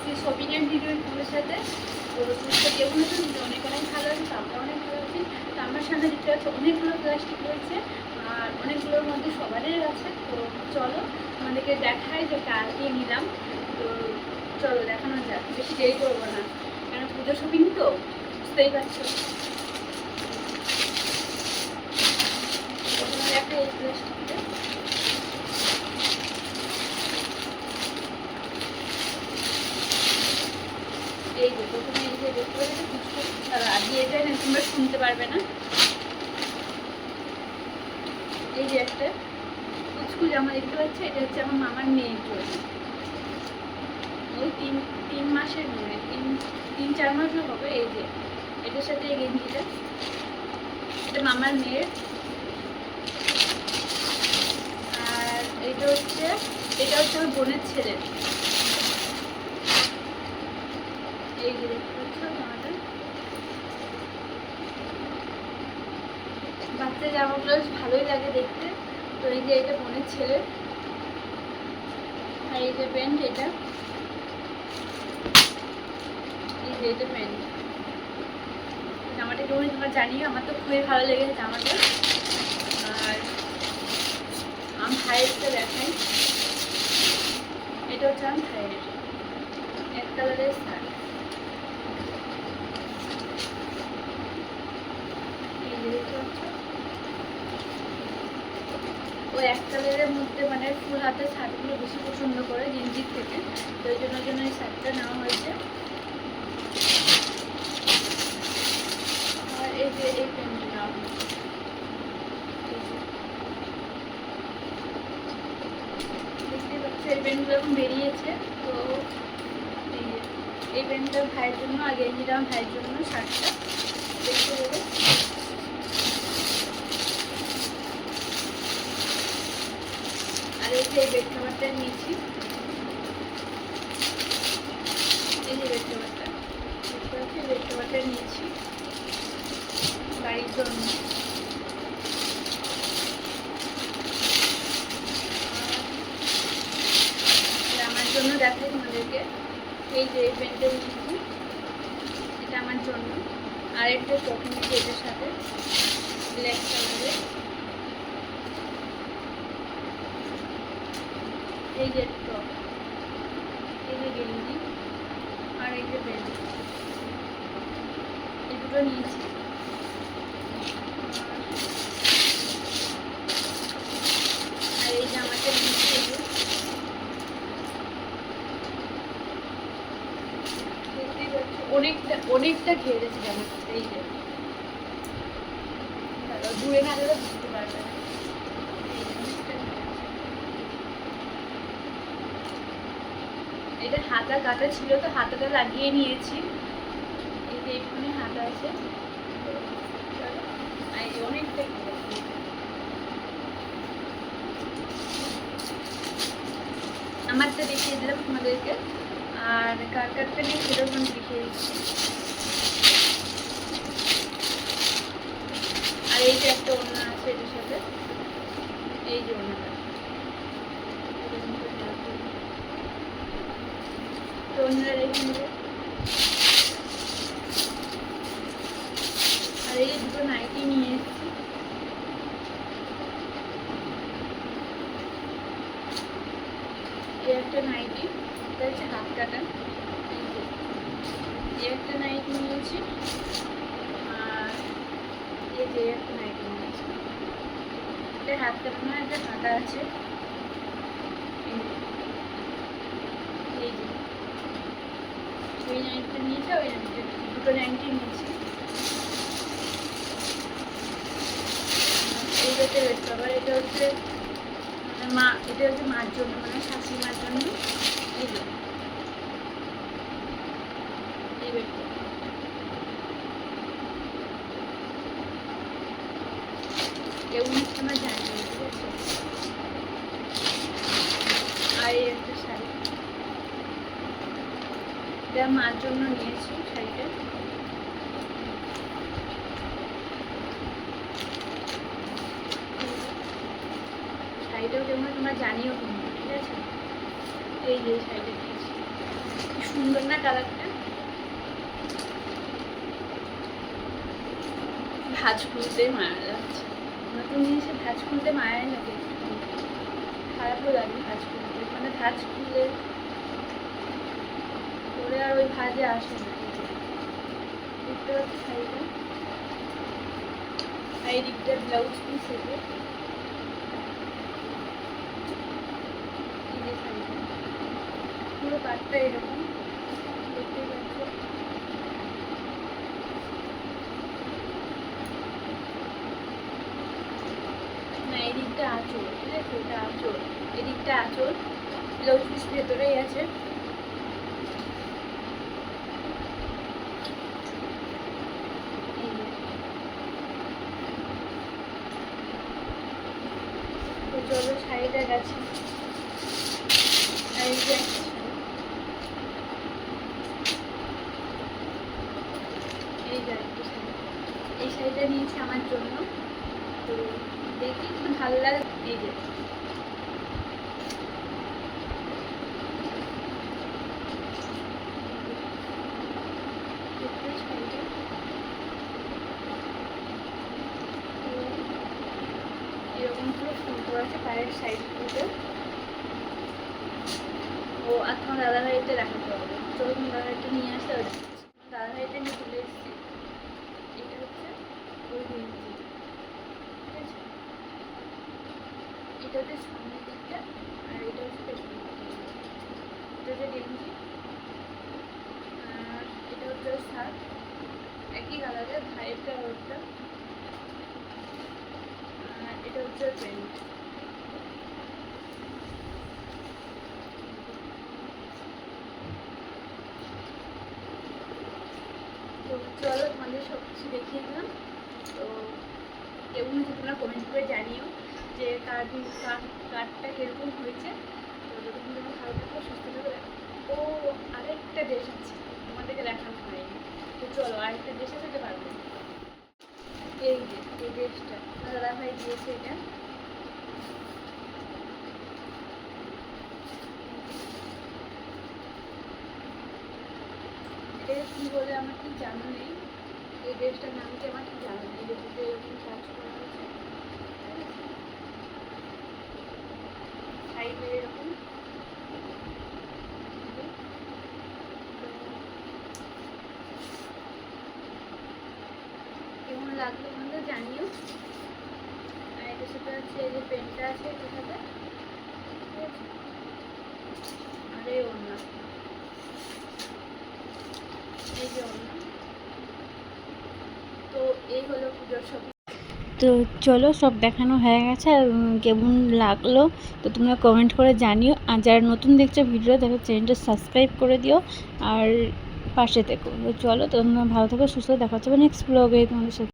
এসেছি শপিংয়ের ভিডিও তোমাদের সাথে, তো তোমাদের কেউ নতুন অনেক অনেক ভালো আছে আমরা অনেক ভালো আছি। তো আমার সামনে দেখতে পাচ্ছি অনেকগুলো প্লাস্টিক রয়েছে, আর অনেকগুলোর মধ্যে সবারই আছে। তো চলো আমাদেরকে দেখাই যে কালকে নিলাম। তো চলো দেখানো যাক, বেশি দেরি করব না। কেন পুজো শপিং তো? বুঝতেই পারছ? দেখা এই প্লাস্টিকটা এই যে যায় তোমরা শুনতে পারবে না এই যে একটা কুচকুচ আমার দেখতে পাচ্ছি এটা হচ্ছে আমার মামার মেয়ের জন্য ওই তিন তিন মাসের মেয়ে তিন তিন চার মাসও হবে এই যে এটার সাথে এই গেঞ্জিটা এটা মামার মেয়ের আর এটা হচ্ছে এটা হচ্ছে আমার বোনের ছেলে। এই যে জামাটা বাচ্চা জামাগুলো ভালোই লাগে দেখতে। তো এই যে এটা বোনের ছেলে। আর এই যে প্যান্ট এটা। এই যে এটা প্যান্ট। জামাটা কেমন তোমার জানিও, আমার তো খুবই ভালো লেগেছে জামাটা। আর আম ভাইয়েরটা দেখাই। এটা হচ্ছে আম ভাইয়ের এক কালারের শার্ট এই যে দেখতে পাচ্ছ? ও কালারের মধ্যে মানে ফুল হাতের শার্টগুলো বেশি পছন্দ করে গেঞ্জির থেকে। তো ওই জন্য জন্য এই শার্টটা নেওয়া হয়েছে। আর এই যে এই প্যান্টটা। এই এই প্যান্টগুলো এখন বেরিয়েছে। তো এই এই প্যান্টটা ভাইয়ের জন্য, আর গেঞ্জিটা ভাইয়ের জন্য, শার্টটা দেখতে দেবে আর এই বেড কাভারটা নিয়েছি। এই যে বেড কাভারটা বেড কাভারটা নিয়েছি। বাড়ির জন্য। আমার জন্য দেখাই তোমাদেরকে। এই যে এই নিয়েছি, এটা আমার জন্য। আর একটা টপ এটার সাথে ব্ল্যাক কালারের এই যে টপ গেঞ্জি আর এই যে বেল্ট এই দুটো নিয়েছি। আর এই জামাটা নিয়েছি। অনেকটা অনেকটা ঘেরেছে জামাটা, এই যে। দূরে না গেলে বুঝতে পারবে না এই যে, অনেকটা ঘেরেছে। এটা হাতা কাটা ছিল তো হাতাটা লাগিয়ে নিয়েছি। এই যে এখানে হাতা আছে। অনেকটা আমারটা দেখিয়ে দিলাম তোমাদেরকে। আর কার কারটা নিয়ে আমি দেখিয়ে দিচ্ছি। আর এই যে একটা অন্য আছে এটার সাথে এই যে অন্যটা অন্যরা রেখে নেবে আর এই দুটো নাইটি নিয়ে এসেছি। এই একটা নাইটি এটা হচ্ছে হাত কাটা এই একটা নাইটি নিয়েছি আর এই যে একটা নাইটি নিয়েছি এটা হাত কাটা না এটা কাটা আছে। এই যে। ওই নাইনটা নিয়েছে, ওই দুটো নাইনটি নিয়েছি। এই হচ্ছে রেড এটা হচ্ছে মানে মা, এটা হচ্ছে মার জন্য মানে শাশুড়ি মার জন্য এই বেডটা কেউ আমার জানি না, ঠিক আছে আর এই একটা শাড়ি এটা মার জন্য নিয়েছি শাড়িটা। শাড়িটাও কেমন তোমরা জানিও ঠিক আছে? এই যে শাড়িটা নিয়েছি। সুন্দর না কালারটা? ভাজ খুলতে মারা যাচ্ছে। নতুন জিনিসে ভাজ খুলতে মারাই লাগে। খারাপও লাগে ভাজ খুলতে মানে ভাজ খুললে আর ওই ভাজে আসে না। দেখতে পাচ্ছি এই ব্লাউজ পিস শাড়িটা। পুরো এরকম। দেখতেই পাচ্ছ। না এদিকটা আঁচল, ঠিক আছে? এটা আঁচল। এদিকটা আঁচল। ব্লাউজ পিস ভেতরেই আছে এই যে। তো চলো শাড়িটা গেছে আর এই যে একটা শাড়ি। এই যে একটা শাড়ি এই শাড়িটা নিয়েছি আমার জন্য। তো দেখি একটু ভালো লাগে। এই যে। আছে পায়ের সাইডগুলোতে ও, আর তোমার দাদা ভাইটা দেখাতে হবে। চলো তোমার দাদা ভাইটা নিয়ে আসতে হবে। দাদা ভাইটা নিয়ে চলে এসেছি। ওই গেঞ্জি ঠিক আছে? এটা হচ্ছে সামনের দিকটা, আর এটা হচ্ছে পেছনের দিকটা। এটা হচ্ছে গেঞ্জি, আর এটা হচ্ছে শার্ট। একই কালারের ভাইয়েরটা, ওরটা। এটা হচ্ছে প্যান্ট। চলো তোমাদের সব কিছু দেখিয়ে দিলাম। তো কেমন হচ্ছে তোমরা কমেন্ট করে জানিও যে কার কার, কারটা কীরকম হয়েছে। তো যতক্ষণ তোমরা ভালো থাকো, সুস্থ থাকো। ও, আরেকটা ড্রেস আছে, তোমাদেরকে দেখানো হয়নি। তো চলো, আরেকটা আছে যেতে পারব। এই যে, এই ড্রেসটা দাদা ভাই দিয়েছে এটা। কি বলে আমার ঠিক জানা নেই। এই ড্রেসটার নাম কি আমার ঠিক জানা এরকম কাজ করা হয়েছে সাইডে এরকম কেমন লাগল তোমাদের জানিও আর এটার সাথে হচ্ছে এই যে পেনটা আছে এটার সাথে আছে আরে অন্য এই যে অন্য তো চলো, সব দেখানো হয়ে গেছে আর কেমন লাগল তো তোমরা কমেন্ট করে জানিও। আর যারা নতুন দেখছ ভিডিও তারা চ্যানেলটা সাবস্ক্রাইব করে দিও আর পাশে থেকো। তো চলো, তোমরা ভালো থাকো, সুস্থ দেখা যাবে নেক্সট ব্লগে তোমাদের সাথে।